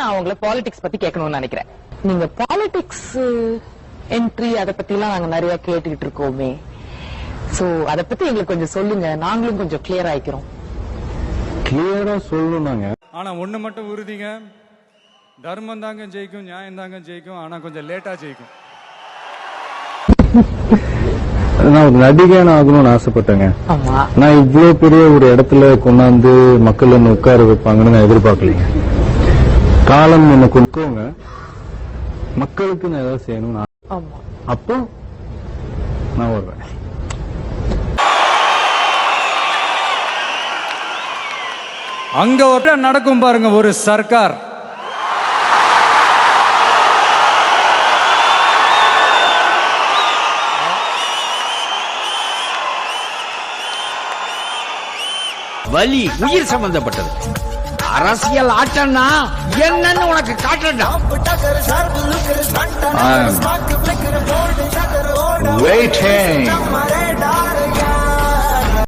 நான் உங்களை பாலிடிக்ஸ் பத்தி கேட்கணும்னு நினைக்கிறேன். நீங்க பாலிடிக்ஸ் என்ட்ரி அத பத்தி எல்லாம் நாங்க நிறைய கேட்டுக்கிட்டு இருக்கோமே. சோ அத பத்தி எங்களுக்கு கொஞ்சம் சொல்லுங்க. நாங்களும் கொஞ்சம் கிளியர் ஆயிக்கிறோம். கிளியரா சொல்லணும் நாங்க ஆனா ஒண்ணு மட்டும் உறுதிங்க. தர்மம் தாங்க ஜெயிக்கும் நியாயம் தாங்க ஜெயிக்கும் ஆனா கொஞ்சம் லேட்டா ஜெயிக்கும். நான் ஒரு நடிகன் ஆகணும்னு ஆசைப்பட்டேங்க. ஆமா. நான் இவ்வளவு பெரிய ஒரு இடத்துல கொண்டாந்து மக்கள் உட்கார வைப்பாங்கன்னு நான் எதிர்பார்க்கலைங்க. காலம் என்ன கொண்டுக்கோங்க மக்களுக்கு நான் ஏதாவது செய்யணும்னு அப்போ நான் வருவேன். அங்க ஒரு நடக்கும் பாருங்க ஒரு சர்க்கார். வலி உயிர் சம்பந்தப்பட்டது. அரசியல் ஆட்டம்னா என்னன்னு உனக்கு காட்டண்டா waiting.